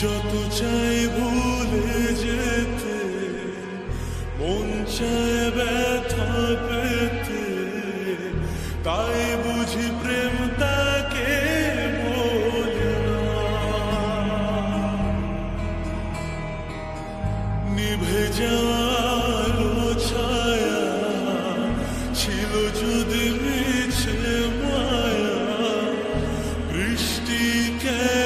যত চাই ভুলে যেতে, মন চায় ব্যথা পেতে, তাই বুঝি প্রেম তাকে নিভে যাওয়ালো ছায়া ছিল যদি মিছে মায়া, বৃষ্টি কেন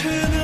turn